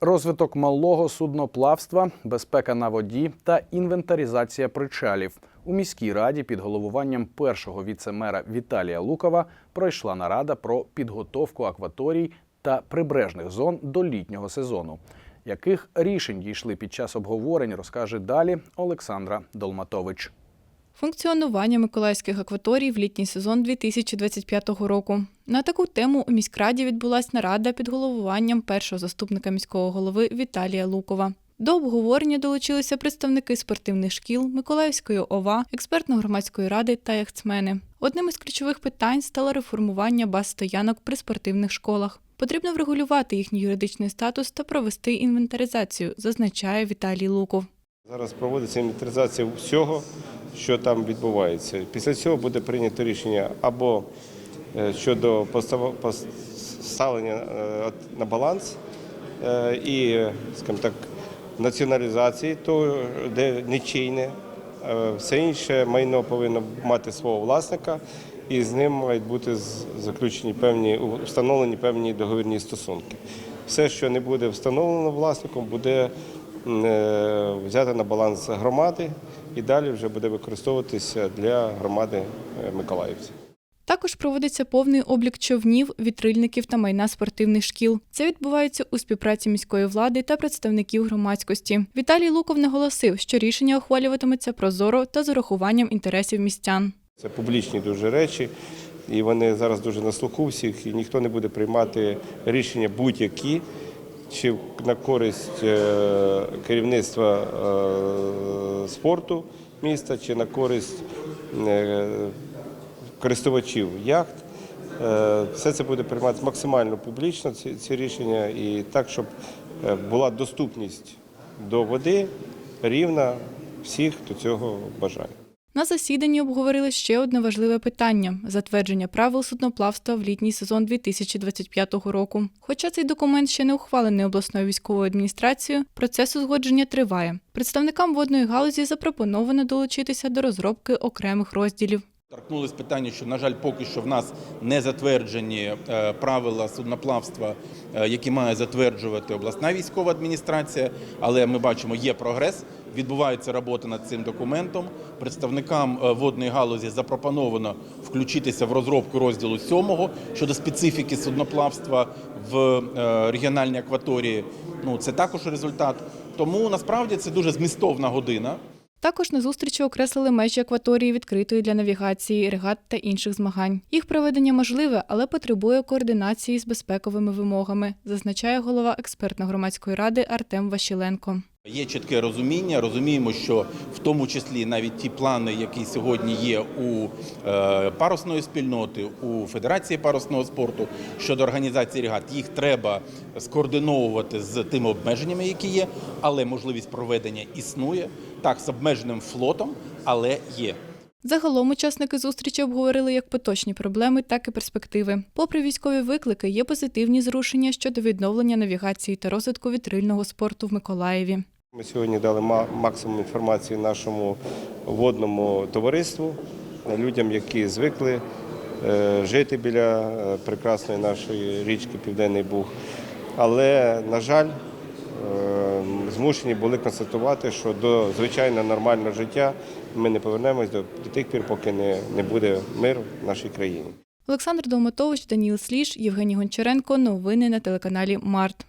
Розвиток малого судноплавства, безпека на воді та інвентаризація причалів у міській раді під головуванням першого віце-мера Віталія Лукова пройшла нарада про підготовку акваторій та прибережних зон до літнього сезону. Яких рішень дійшли під час обговорень, розкаже далі Олександра Долматович. Функціонування миколаївських акваторій в літній сезон 2025 року. На таку тему у міськраді відбулася нарада під головуванням першого заступника міського голови Віталія Лукова. До обговорення долучилися представники спортивних шкіл, Миколаївської ОВА, експертно-громадської ради та яхтсмени. Одним із ключових питань стало реформування баз стоянок при спортивних школах. Потрібно врегулювати їхній юридичний статус та провести інвентаризацію, зазначає Віталій Луков. Зараз проводиться інвентаризація всього, що там відбувається. Після цього буде прийнято рішення або е, щодо поставлення е, на баланс е, і, скажімо так, націоналізації того, де нічийне. Все інше майно повинно мати свого власника, і з ним мають бути заключені певні встановлені певні договірні стосунки. Все, що не буде встановлено власником, буде взято на баланс громади і далі вже буде використовуватися для громади е, миколаївців. Також проводиться повний облік човнів, вітрильників та майна спортивних шкіл. Це відбувається у співпраці міської влади та представників громадськості. Віталій Луков наголосив, що рішення ухвалюватиметься прозоро та з урахуванням інтересів містян. Це публічні дуже речі, і вони зараз дуже на слуху всіх, і ніхто не буде приймати рішення будь-які, чи на користь е, керівництва е, спорту міста, чи на користь е, користувачів яхт. Все це буде прийматися максимально публічно, ці, рішення, і так, щоб була доступність до води рівна всіх, хто цього бажає. На засіданні обговорили ще одне важливе питання затвердження правил судноплавства в літній сезон 2025 року. Хоча цей документ ще не ухвалений обласною військовою адміністрацією, процес узгодження триває. Представникам водної галузі запропоновано долучитися до розробки окремих розділів. Торкнулись питання, що, на жаль, поки що в нас не затверджені е, правила судноплавства, е, які має затверджувати обласна військова адміністрація. Але ми бачимо, є прогрес. Відбувається робота над цим документом. Представникам е, водної галузі запропоновано включитися в розробку розділу 7 щодо специфіки судноплавства в регіональній акваторії. Ну це також результат. Тому насправді це дуже змістовна година. Також на зустрічі окреслили межі акваторії відкритої для навігації, регат та інших змагань. Їх проведення можливе, але потребує координації з безпековими вимогами, зазначає голова експертно-громадської ради Артем Ващиленко. Є чітке розуміння. Розуміємо, що в тому числі навіть ті плани, які сьогодні є у е, парусної спільноти, у Федерації парусного спорту щодо організації регат, їх треба скоординовувати з тими обмеженнями, які є, але можливість проведення існує так з обмеженим флотом, але є. Загалом учасники зустрічі обговорили як поточні проблеми, так і перспективи. Попри військові виклики, є позитивні зрушення щодо відновлення навігації та розвитку вітрильного спорту в Миколаєві. Ми сьогодні дали максимум інформації нашому водному товариству, людям, які звикли е, жити біля е, прекрасної нашої річки Південний Буг. Але, на жаль, е, змушені були констатувати, що до звичайно нормального життя ми не повернемось до, тих пір, поки не, не буде мир в нашій країні. Олександр Долматович, Даніл Сліж, Євгеній Гончаренко. Новини на телеканалі Март.